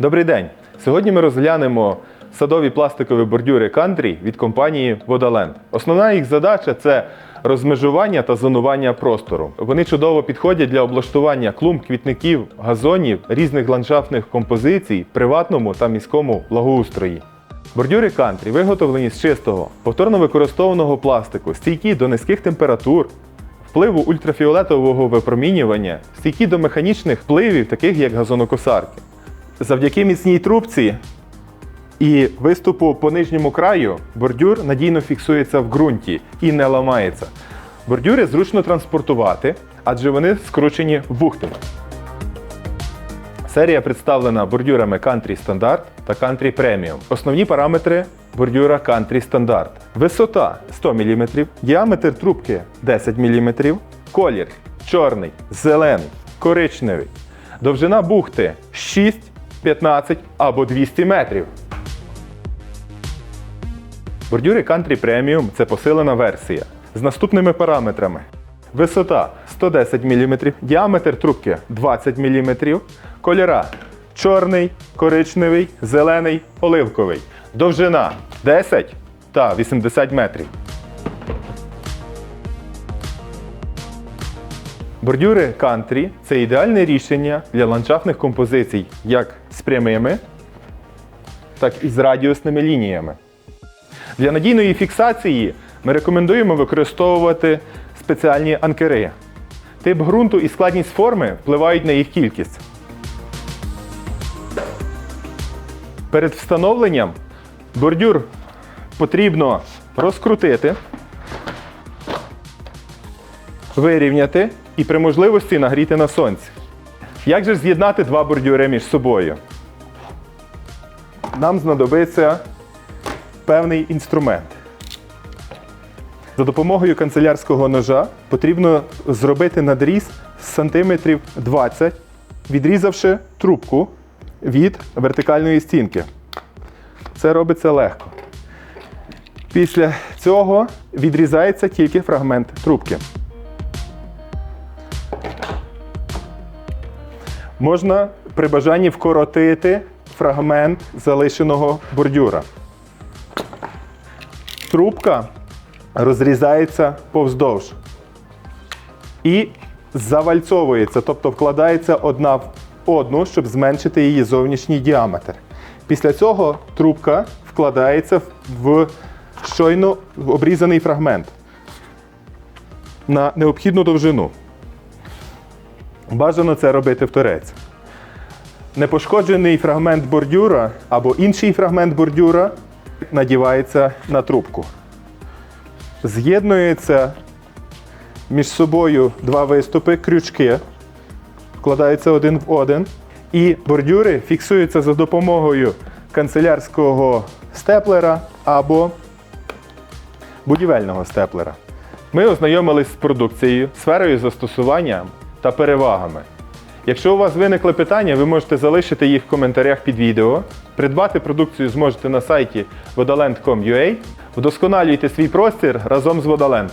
Добрий день! Сьогодні ми розглянемо садові пластикові бордюри Country від компанії Vodaland. Основна їх задача це розмежування та зонування простору. Вони чудово підходять для облаштування клумб, квітників, газонів, різних ландшафтних композицій, приватному та міському благоустрої. Бордюри Country виготовлені з чистого, повторно використованого пластику, стійкі до низьких температур, впливу ультрафіолетового випромінювання, стійкі до механічних впливів, таких як газонокосарки. Завдяки міцній трубці і виступу по нижньому краю бордюр надійно фіксується в ґрунті і не ламається. Бордюри зручно транспортувати, адже вони скручені вухтами. Серія представлена бордюрами Country Standard та Country Premium. Основні параметри бордюра Country Standard. Висота 100 мм, діаметр трубки 10 мм, колір чорний, зелений, коричневий. Довжина бухти 6, 15 або 200 метрів. Бордюри Country Premium це посилена версія з наступними параметрами. Висота 110 мм, діаметр трубки 20 мм, кольора чорний, коричневий, зелений, оливковий. Довжина 10 та 80 метрів. Бордюри Country – це ідеальне рішення для ландшафтних композицій як з прямими, так і з радіусними лініями. Для надійної фіксації ми рекомендуємо використовувати спеціальні анкери. Тип ґрунту і складність форми впливають на їх кількість. Перед встановленням бордюр потрібно розкрутити, вирівняти і при можливості нагріти на сонці. Як же з'єднати два бордюри між собою? Нам знадобиться певний інструмент. За допомогою канцелярського ножа потрібно зробити надріз сантиметрів 20, відрізавши трубку від вертикальної стінки. Це робиться легко. Після цього відрізається тільки фрагмент трубки. Можна при бажанні вкоротити фрагмент залишеного бордюра. Трубка розрізається повздовж і завальцовується, тобто вкладається одна в одну, щоб зменшити її зовнішній діаметр. Після цього трубка вкладається в щойно обрізаний фрагмент на необхідну довжину. Бажано це робити в торець. Непошкоджений фрагмент бордюра або інший фрагмент бордюра надівається на трубку. З'єднується між собою два виступи, крючки, вкладаються один в один. І бордюри фіксуються за допомогою канцелярського степлера або будівельного степлера. Ми ознайомились з продукцією, сферою застосування та перевагами. Якщо у вас виникли питання, ви можете залишити їх в коментарях під відео. Придбати продукцію зможете на сайті vodaland.com.ua. Вдосконалюйте свій простір разом з Vodaland.